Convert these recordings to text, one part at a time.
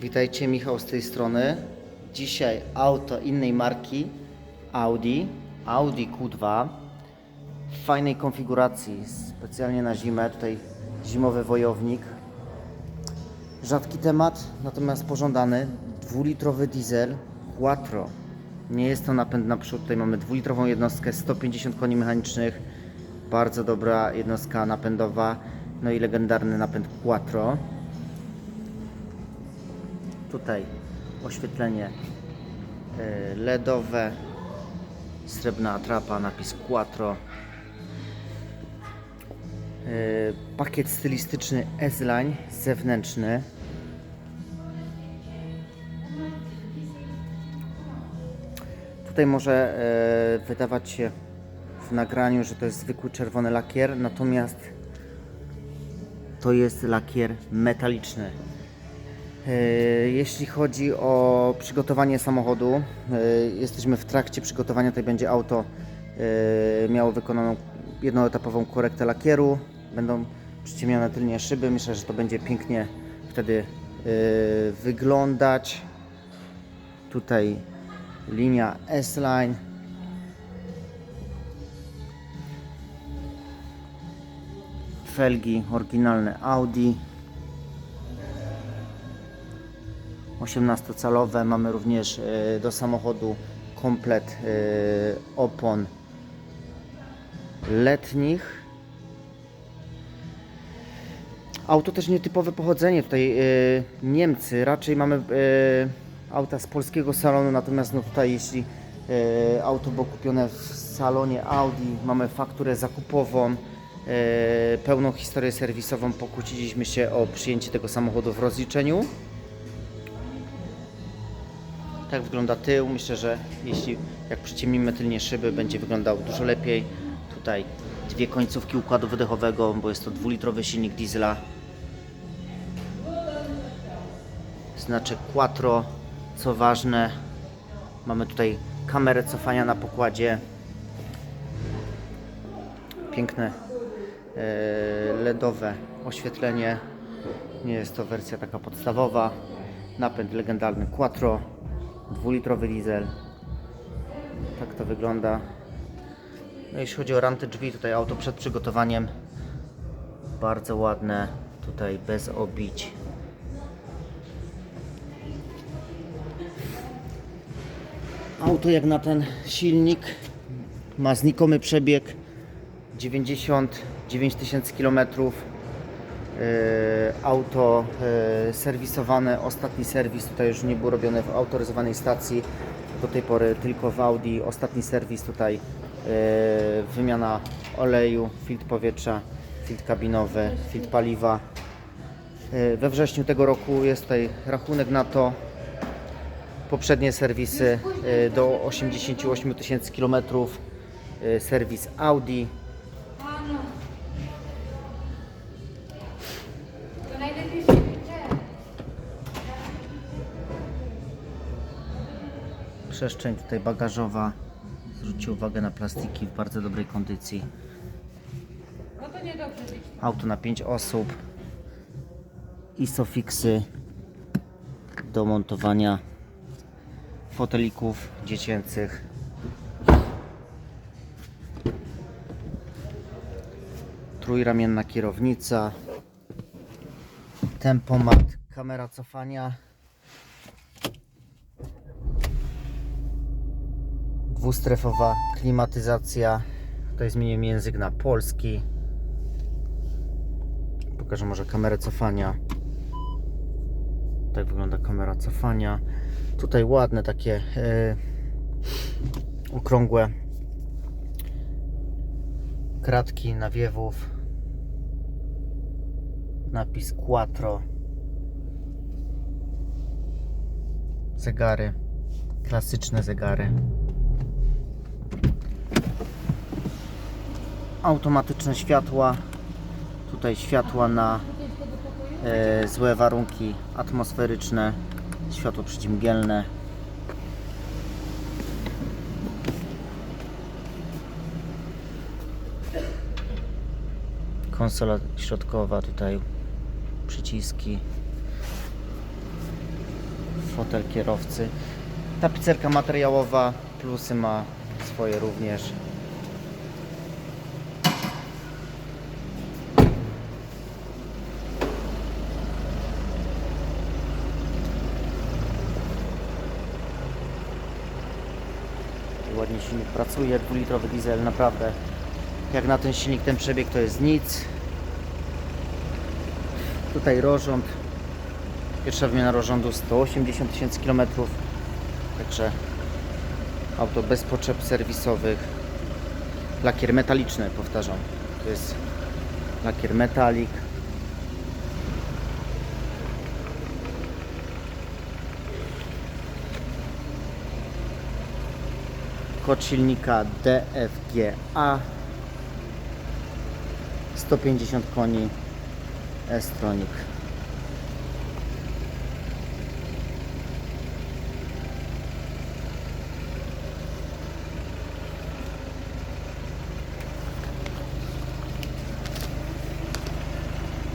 Witajcie, Michał z tej strony. Dzisiaj auto innej marki Audi, Audi Q2 w fajnej konfiguracji, specjalnie na zimę. Tutaj zimowy wojownik. Rzadki temat, natomiast pożądany. Dwulitrowy diesel Quattro. Nie jest to napęd naprzód. Tutaj mamy dwulitrową jednostkę, 150 koni mechanicznych. Bardzo dobra jednostka napędowa. No i legendarny napęd Quattro. Tutaj oświetlenie e, LEDowe, srebrna atrapa, napis Quattro. E, Pakiet stylistyczny S-Line zewnętrzny. Tutaj może e, wydawać się w nagraniu, że to jest zwykły czerwony lakier, natomiast to jest lakier metaliczny. E, Jeśli chodzi o przygotowanie samochodu, e, jesteśmy w trakcie przygotowania. Tutaj będzie auto e, miało wykonaną jednoetapową korektę lakieru. Będą przyciemnione tylnie szyby. Myślę, że to będzie pięknie wtedy wyglądać. Tutaj linia S-Line. Felgi oryginalne Audi. 18-calowe. Mamy również e, do samochodu komplet e, opon letnich. Auto też nietypowe pochodzenie. Tutaj e, Niemcy. Raczej mamy auta z polskiego salonu, natomiast no tutaj jeśli auto było kupione w salonie Audi, mamy fakturę zakupową, pełną historię serwisową. Pokłóciliśmy się o przyjęcie tego samochodu w rozliczeniu. Tak wygląda tył. Myślę, że jeśli jak przyciemnimy tylnie szyby, będzie wyglądał dużo lepiej. Tutaj dwie końcówki układu wydechowego, bo jest to dwulitrowy silnik diesla. Znaczek Quattro, co ważne. Mamy tutaj kamerę cofania na pokładzie. Piękne e, LEDowe oświetlenie. Nie jest to wersja taka podstawowa. Napęd legendarny Quattro, dwulitrowy diesel. Tak to wygląda. No jeśli chodzi o ranty drzwi, tutaj auto przed przygotowaniem. Bardzo ładne, tutaj bez obić. Auto jak na ten silnik ma znikomy przebieg 99 tysięcy kilometrów. E, auto e, serwisowane, ostatni serwis tutaj już nie był robiony w autoryzowanej stacji, do tej pory tylko w Audi, ostatni serwis tutaj e, wymiana oleju, filtr powietrza, filtr kabinowy, filtr paliwa. We wrześniu tego roku jest tutaj rachunek na to. Poprzednie serwisy do 88 tysięcy kilometrów, serwis Audi, Przestrzeń tutaj bagażowa. Zwróćcie uwagę na plastiki w bardzo dobrej kondycji. No. Auto na 5 osób. Isofixy do montowania fotelików dziecięcych. Trójramienna kierownica. Tempomat, kamera cofania. Dwustrefowa klimatyzacja. Tutaj zmieniłem język na polski. Pokażę może kamerę cofania. Tak wygląda kamera cofania. Tutaj ładne takie e, okrągłe kratki nawiewów. Napis Quattro. Zegary. Klasyczne zegary. Automatyczne światła. Tutaj światła na e, złe warunki atmosferyczne, światło przeciwmgielne. Konsola środkowa, tutaj przyciski. fotel kierowcy. Tapicerka materiałowa, plusy ma swoje również. Ładnie silnik pracuje, dwulitrowy diesel, naprawdę. Jak na ten silnik, ten przebieg to jest nic. Tutaj rozrząd. Pierwsza wymiana rozrządu 180 tysięcy kilometrów. Także auto bez potrzeb serwisowych. Lakier metaliczny, powtarzam. To jest lakier metalik. Kod silnika DFGA 150 koni S-Tronic.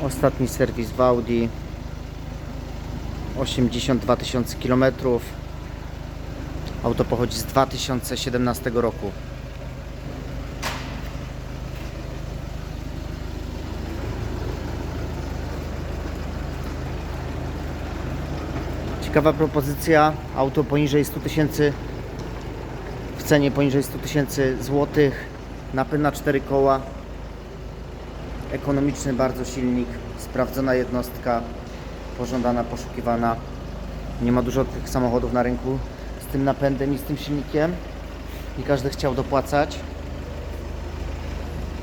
Ostatni serwis w Audi 82 tysiące kilometrów. Auto pochodzi z 2017 roku. Ciekawa propozycja. Auto poniżej 100 tysięcy w cenie poniżej 100 tysięcy złotych. Napęd na 4 koła. Ekonomiczny bardzo silnik. Sprawdzona jednostka. Pożądana, poszukiwana. Nie ma dużo tych samochodów na rynku tym napędem i z tym silnikiem. I każdy chciał dopłacać.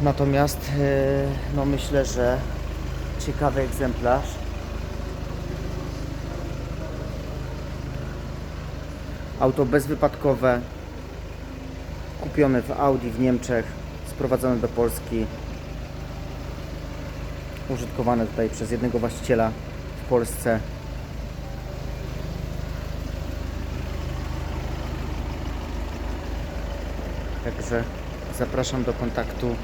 Natomiast e, no myślę, że ciekawy egzemplarz. Auto bezwypadkowe, kupione w Audi w Niemczech, sprowadzone do Polski, użytkowane tutaj przez jednego właściciela w Polsce. Także zapraszam do kontaktu.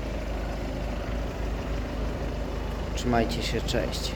Trzymajcie się, cześć.